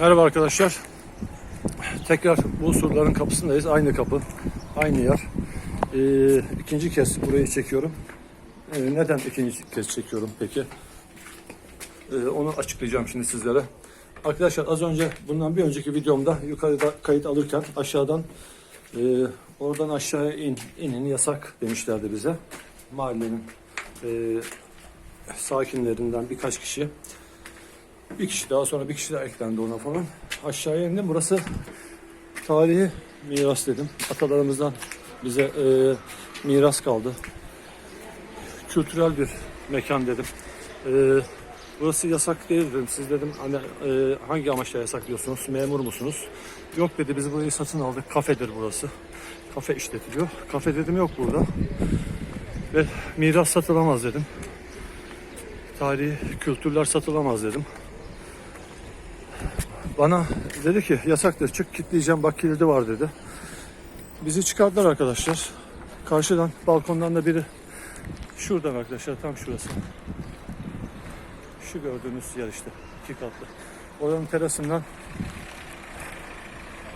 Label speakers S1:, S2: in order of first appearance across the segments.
S1: Merhaba arkadaşlar. Tekrar bu surların kapısındayız. Aynı kapı, aynı yer. Ee, ikinci kez burayı çekiyorum. Ee, neden ikinci kez çekiyorum peki? Ee, onu açıklayacağım şimdi sizlere. Arkadaşlar az önce bundan bir önceki videomda yukarıda kayıt alırken aşağıdan e, oradan aşağıya in, inin yasak demişlerdi bize. Mahallenin e, sakinlerinden birkaç kişi. Bir kişi daha sonra bir kişi daha eklendi ona falan. Aşağıya indim. Burası tarihi miras dedim. Atalarımızdan bize e, miras kaldı. Kültürel bir mekan dedim. E, burası yasak değil dedim. Siz dedim hani e, hangi amaçla yasaklıyorsunuz? Memur musunuz? Yok dedi biz burayı satın aldık. Kafedir burası. Kafe işletiliyor. Kafe dedim yok burada. Ve miras satılamaz dedim. Tarihi kültürler satılamaz dedim. Bana dedi ki yasaktır çık kilitleyeceğim bak kilidi var dedi. Bizi çıkardılar arkadaşlar. Karşıdan balkondan da biri şuradan arkadaşlar tam şurası. Şu gördüğünüz yer işte iki katlı. Oranın terasından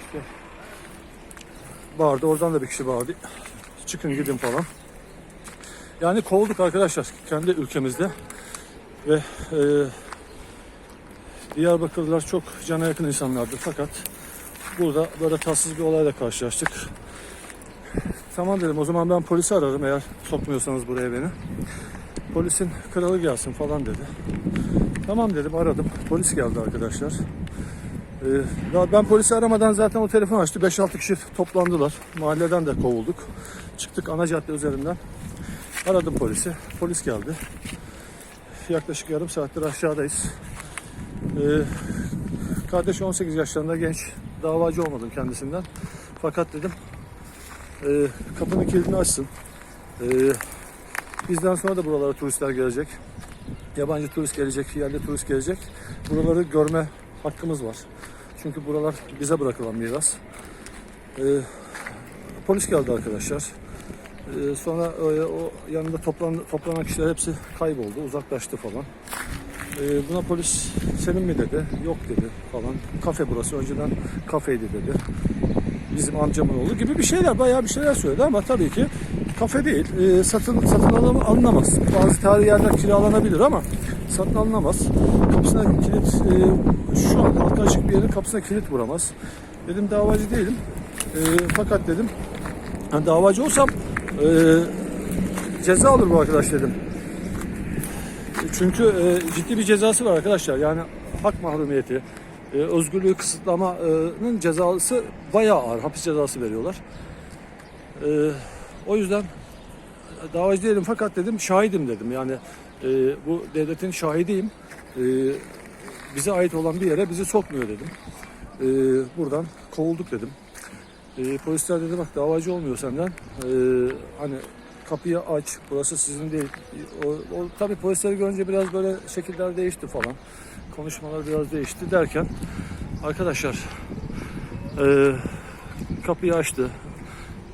S1: işte bağırdı. Oradan da bir kişi bağırdı. Çıkın gidin falan. Yani kovulduk arkadaşlar kendi ülkemizde ve e, Diyarbakırlılar çok cana yakın insanlardı fakat burada böyle tatsız bir olayla karşılaştık. Tamam dedim o zaman ben polisi ararım eğer sokmuyorsanız buraya beni. Polisin kralı gelsin falan dedi. Tamam dedim aradım. Polis geldi arkadaşlar. Ee, ben polisi aramadan zaten o telefon açtı. 5-6 kişi toplandılar. Mahalleden de kovulduk. Çıktık ana cadde üzerinden. Aradım polisi. Polis geldi. Yaklaşık yarım saattir aşağıdayız. Ee, kardeş 18 yaşlarında genç. Davacı olmadım kendisinden. Fakat dedim e, kapının kilidini açsın. E, bizden sonra da buralara turistler gelecek. Yabancı turist gelecek, yerli turist gelecek. Buraları görme hakkımız var. Çünkü buralar bize bırakılan miras. E, polis geldi arkadaşlar. E, sonra e, o yanında toplan, toplanan kişiler hepsi kayboldu, uzaklaştı falan. Ee, buna polis senin mi dedi. Yok dedi falan. Kafe burası. Önceden kafeydi dedi. Bizim amcamın oğlu gibi bir şeyler. Bayağı bir şeyler söyledi ama tabii ki kafe değil. Ee, satın satın alın- alınamaz. Bazı tarihi yerler kiralanabilir ama satın alınamaz. Kapısına kilit e, şu an halka açık bir yerin kapısına kilit vuramaz. Dedim davacı değilim. Ee, fakat dedim hani davacı olsam e, ceza alır bu arkadaş dedim. Çünkü e, ciddi bir cezası var arkadaşlar. Yani hak mahrumiyeti, e, özgürlüğü kısıtlamanın cezası bayağı ağır. Hapis cezası veriyorlar. E, o yüzden davacı değilim fakat dedim şahidim dedim. Yani e, bu devletin şahidiyim. E, bize ait olan bir yere bizi sokmuyor dedim. E, buradan kovulduk dedim. E, polisler dedi bak davacı olmuyor senden. E, hani kapıyı aç, burası sizin değil. O, o tabii polisleri görünce biraz böyle şekiller değişti falan. Konuşmalar biraz değişti derken arkadaşlar e, kapıyı açtı.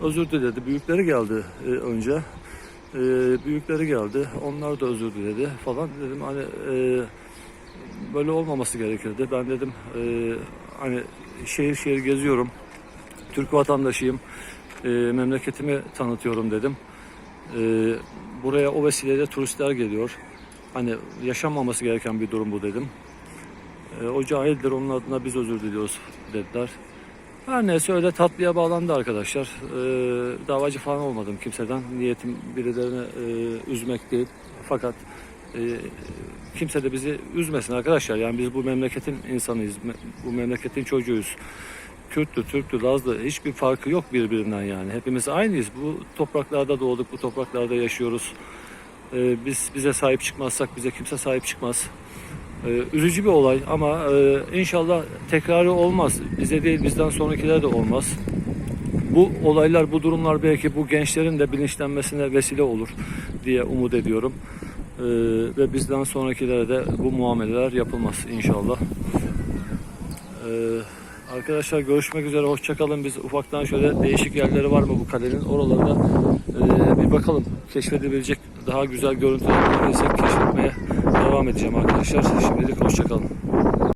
S1: Özür diledi. Büyükleri geldi e, önce. E, büyükleri geldi. Onlar da özür diledi falan. Dedim hani e, böyle olmaması gerekirdi. Ben dedim e, hani şehir şehir geziyorum. Türk vatandaşıyım. E, memleketimi tanıtıyorum dedim. Ee, buraya o vesileyle turistler geliyor. Hani yaşanmaması gereken bir durum bu dedim. Ee, o cahildir onun adına biz özür diliyoruz dediler. Her neyse öyle tatlıya bağlandı arkadaşlar. Ee, davacı falan olmadım kimseden. Niyetim birilerini e, üzmek değil. Fakat e, kimse de bizi üzmesin arkadaşlar. Yani biz bu memleketin insanıyız. Bu memleketin çocuğuyuz. Kürttü, Türktü, Lazlı hiçbir farkı yok birbirinden yani. Hepimiz aynıyız. Bu topraklarda doğduk, bu topraklarda yaşıyoruz. Ee, biz bize sahip çıkmazsak bize kimse sahip çıkmaz. Ee, üzücü bir olay ama e, inşallah tekrarı olmaz. Bize değil bizden sonrakilere de olmaz. Bu olaylar, bu durumlar belki bu gençlerin de bilinçlenmesine vesile olur diye umut ediyorum. Ee, ve bizden sonrakilere de bu muameleler yapılmaz inşallah. Ee, arkadaşlar görüşmek üzere. Hoşçakalın. Biz ufaktan şöyle değişik yerleri var mı bu kalenin? Oralarda e, bir bakalım. Keşfedebilecek daha güzel görüntüler bulabilirsek keşfetmeye devam edeceğim arkadaşlar. Şimdilik hoşçakalın.